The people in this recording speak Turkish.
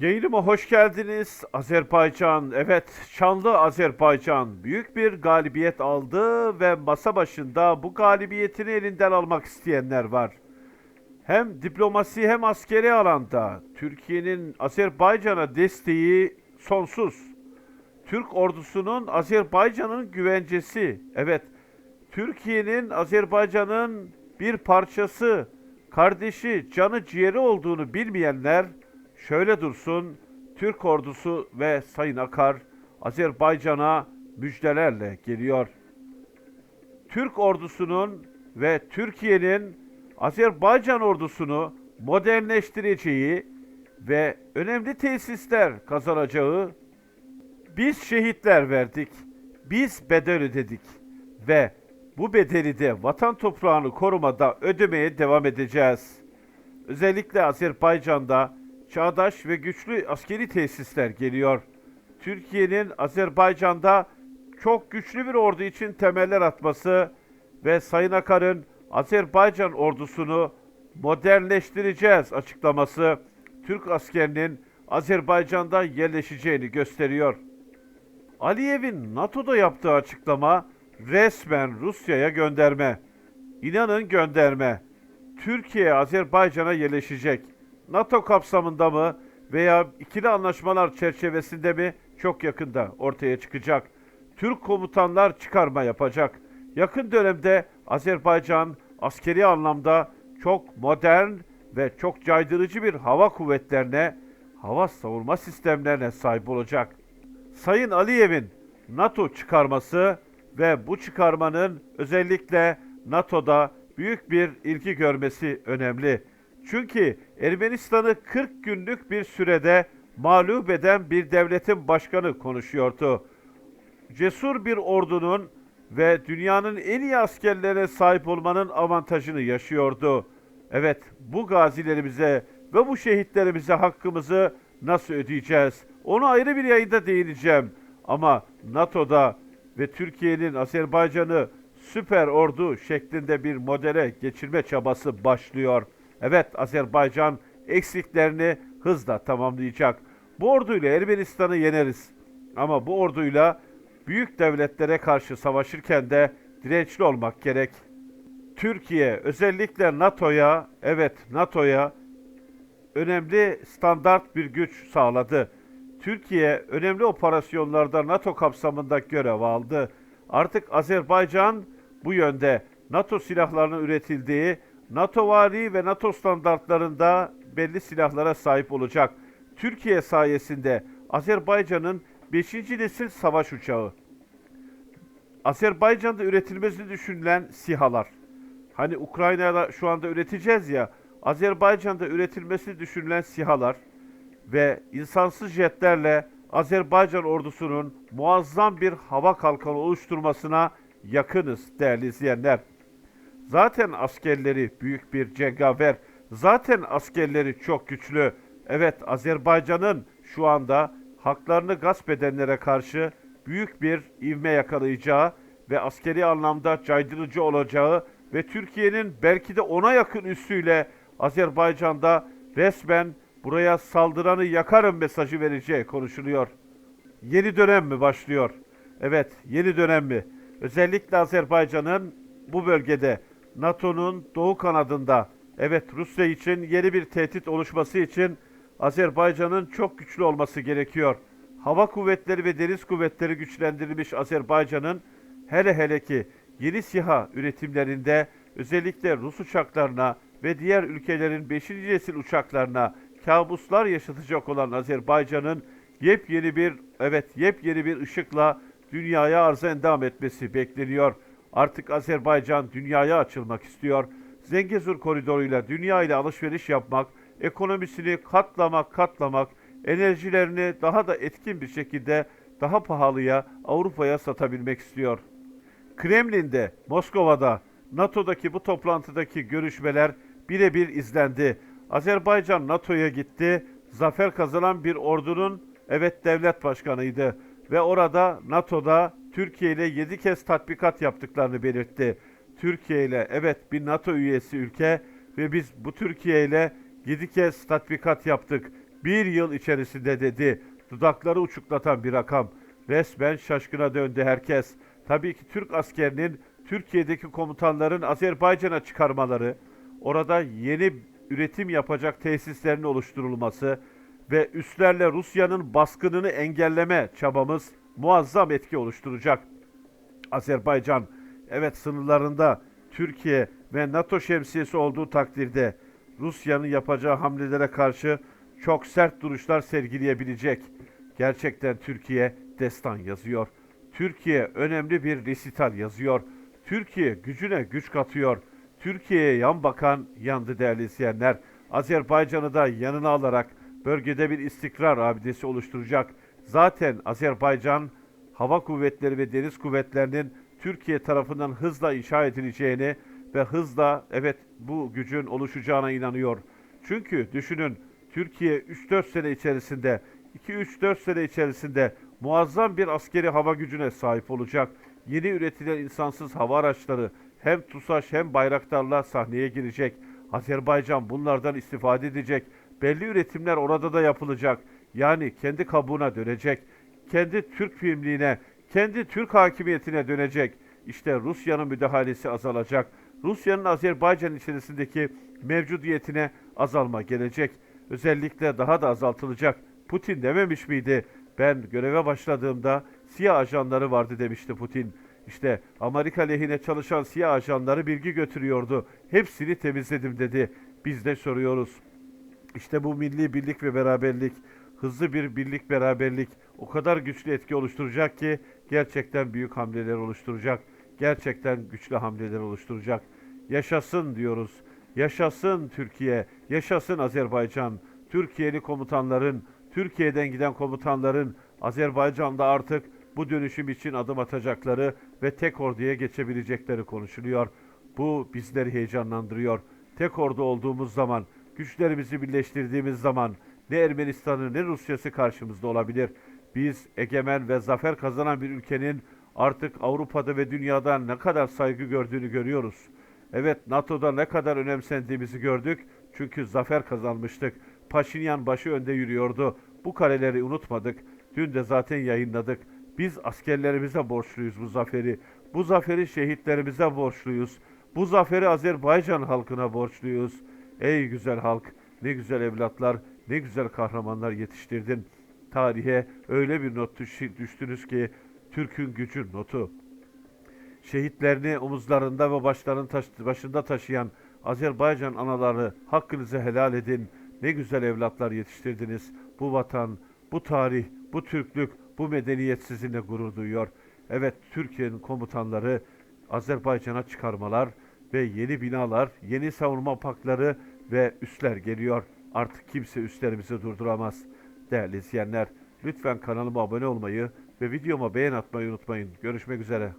Yayınıma hoş geldiniz. Azerbaycan, evet şanlı Azerbaycan büyük bir galibiyet aldı ve masa başında bu galibiyetini elinden almak isteyenler var. Hem diplomasi hem askeri alanda Türkiye'nin Azerbaycan'a desteği sonsuz. Türk ordusunun Azerbaycan'ın güvencesi. Evet, Türkiye'nin Azerbaycan'ın bir parçası, kardeşi, canı ciğeri olduğunu bilmeyenler şöyle dursun. Türk ordusu ve Sayın Akar Azerbaycan'a müjdelerle geliyor. Türk ordusunun ve Türkiye'nin Azerbaycan ordusunu modernleştireceği ve önemli tesisler kazanacağı biz şehitler verdik, biz bedel ödedik ve bu bedeli de vatan toprağını korumada ödemeye devam edeceğiz. Özellikle Azerbaycan'da çağdaş ve güçlü askeri tesisler geliyor. Türkiye'nin Azerbaycan'da çok güçlü bir ordu için temeller atması ve Sayın Akar'ın Azerbaycan ordusunu modernleştireceğiz açıklaması Türk askerinin Azerbaycan'da yerleşeceğini gösteriyor. Aliyev'in NATO'da yaptığı açıklama resmen Rusya'ya gönderme. İnanın gönderme. Türkiye Azerbaycan'a yerleşecek. NATO kapsamında mı veya ikili anlaşmalar çerçevesinde mi çok yakında ortaya çıkacak. Türk komutanlar çıkarma yapacak. Yakın dönemde Azerbaycan askeri anlamda çok modern ve çok caydırıcı bir hava kuvvetlerine, hava savunma sistemlerine sahip olacak. Sayın Aliyev'in NATO çıkarması ve bu çıkarmanın özellikle NATO'da büyük bir ilgi görmesi önemli. Çünkü Ermenistan'ı 40 günlük bir sürede mağlup eden bir devletin başkanı konuşuyordu. Cesur bir ordunun ve dünyanın en iyi askerlerine sahip olmanın avantajını yaşıyordu. Evet, bu gazilerimize ve bu şehitlerimize hakkımızı nasıl ödeyeceğiz? Onu ayrı bir yayında değineceğim. Ama NATO'da ve Türkiye'nin Azerbaycan'ı süper ordu şeklinde bir modele geçirme çabası başlıyor. Evet Azerbaycan eksiklerini hızla tamamlayacak. Bu orduyla Ermenistan'ı yeneriz. Ama bu orduyla büyük devletlere karşı savaşırken de dirençli olmak gerek. Türkiye özellikle NATO'ya, evet NATO'ya önemli standart bir güç sağladı. Türkiye önemli operasyonlarda NATO kapsamında görev aldı. Artık Azerbaycan bu yönde NATO silahlarının üretildiği, NATO vari ve NATO standartlarında belli silahlara sahip olacak. Türkiye sayesinde Azerbaycan'ın 5. nesil savaş uçağı, Azerbaycan'da üretilmesi düşünülen SİHA'lar, hani Ukrayna'da şu anda üreteceğiz ya, Azerbaycan'da üretilmesi düşünülen SİHA'lar ve insansız jetlerle Azerbaycan ordusunun muazzam bir hava kalkanı oluşturmasına yakınız değerli izleyenler. Zaten askerleri büyük bir cengaver, zaten askerleri çok güçlü. Evet Azerbaycan'ın şu anda haklarını gasp edenlere karşı büyük bir ivme yakalayacağı ve askeri anlamda caydırıcı olacağı ve Türkiye'nin belki de ona yakın üssüyle Azerbaycan'da resmen buraya saldıranı yakarım mesajı vereceği konuşuluyor. Yeni dönem mi başlıyor? Evet, yeni dönem mi? Özellikle Azerbaycan'ın bu bölgede NATO'nun doğu kanadında evet Rusya için yeni bir tehdit oluşması için Azerbaycan'ın çok güçlü olması gerekiyor. Hava kuvvetleri ve deniz kuvvetleri güçlendirilmiş Azerbaycan'ın hele hele ki yeni SİHA üretimlerinde özellikle Rus uçaklarına ve diğer ülkelerin 5. nesil uçaklarına kabuslar yaşatacak olan Azerbaycan'ın yepyeni bir evet yepyeni bir ışıkla dünyaya arza endam etmesi bekleniyor. Artık Azerbaycan dünyaya açılmak istiyor. Zengezur koridoruyla dünya ile alışveriş yapmak, ekonomisini katlamak katlamak, enerjilerini daha da etkin bir şekilde daha pahalıya Avrupa'ya satabilmek istiyor. Kremlin'de, Moskova'da, NATO'daki bu toplantıdaki görüşmeler birebir izlendi. Azerbaycan NATO'ya gitti. Zafer kazanan bir ordunun evet devlet başkanıydı ve orada NATO'da Türkiye ile 7 kez tatbikat yaptıklarını belirtti. Türkiye ile evet bir NATO üyesi ülke ve biz bu Türkiye ile 7 kez tatbikat yaptık. Bir yıl içerisinde dedi. Dudakları uçuklatan bir rakam. Resmen şaşkına döndü herkes. Tabii ki Türk askerinin Türkiye'deki komutanların Azerbaycan'a çıkarmaları, orada yeni üretim yapacak tesislerin oluşturulması ve üslerle Rusya'nın baskınını engelleme çabamız muazzam etki oluşturacak. Azerbaycan evet sınırlarında Türkiye ve NATO şemsiyesi olduğu takdirde Rusya'nın yapacağı hamlelere karşı çok sert duruşlar sergileyebilecek. Gerçekten Türkiye destan yazıyor. Türkiye önemli bir resital yazıyor. Türkiye gücüne güç katıyor. Türkiye'ye yan bakan yandı değerli izleyenler. Azerbaycan'ı da yanına alarak bölgede bir istikrar abidesi oluşturacak. Zaten Azerbaycan hava kuvvetleri ve deniz kuvvetlerinin Türkiye tarafından hızla inşa edileceğini ve hızla evet bu gücün oluşacağına inanıyor. Çünkü düşünün Türkiye 3-4 sene içerisinde 2-3-4 sene içerisinde muazzam bir askeri hava gücüne sahip olacak. Yeni üretilen insansız hava araçları hem TUSAŞ hem Bayraktar'la sahneye girecek. Azerbaycan bunlardan istifade edecek. Belli üretimler orada da yapılacak. Yani kendi kabuğuna dönecek. Kendi Türk filmliğine, kendi Türk hakimiyetine dönecek. İşte Rusya'nın müdahalesi azalacak. Rusya'nın Azerbaycan içerisindeki mevcudiyetine azalma gelecek. Özellikle daha da azaltılacak. Putin dememiş miydi? Ben göreve başladığımda siyah ajanları vardı demişti Putin. İşte Amerika lehine çalışan siyah ajanları bilgi götürüyordu. Hepsini temizledim dedi. Biz de soruyoruz. İşte bu milli birlik ve beraberlik, hızlı bir birlik beraberlik o kadar güçlü etki oluşturacak ki gerçekten büyük hamleler oluşturacak. Gerçekten güçlü hamleler oluşturacak. Yaşasın diyoruz. Yaşasın Türkiye, yaşasın Azerbaycan. Türkiye'li komutanların, Türkiye'den giden komutanların Azerbaycan'da artık bu dönüşüm için adım atacakları ve tek orduya geçebilecekleri konuşuluyor. Bu bizleri heyecanlandırıyor. Tek ordu olduğumuz zaman, güçlerimizi birleştirdiğimiz zaman ne Ermenistan'ı ne Rusya'sı karşımızda olabilir. Biz egemen ve zafer kazanan bir ülkenin artık Avrupa'da ve dünyada ne kadar saygı gördüğünü görüyoruz. Evet NATO'da ne kadar önemsendiğimizi gördük. Çünkü zafer kazanmıştık. Paşinyan başı önde yürüyordu. Bu kareleri unutmadık. Dün de zaten yayınladık. Biz askerlerimize borçluyuz bu zaferi. Bu zaferi şehitlerimize borçluyuz. Bu zaferi Azerbaycan halkına borçluyuz. Ey güzel halk, ne güzel evlatlar, ne güzel kahramanlar yetiştirdin. Tarihe öyle bir not düş- düştünüz ki Türk'ün gücü notu şehitlerini omuzlarında ve başlarının taş- başında taşıyan Azerbaycan anaları hakkınızı helal edin. Ne güzel evlatlar yetiştirdiniz. Bu vatan, bu tarih, bu Türklük, bu medeniyet sizinle gurur duyuyor. Evet Türkiye'nin komutanları Azerbaycan'a çıkarmalar ve yeni binalar, yeni savunma pakları ve üsler geliyor. Artık kimse üslerimizi durduramaz. Değerli izleyenler, lütfen kanalıma abone olmayı ve videoma beğen atmayı unutmayın. Görüşmek üzere.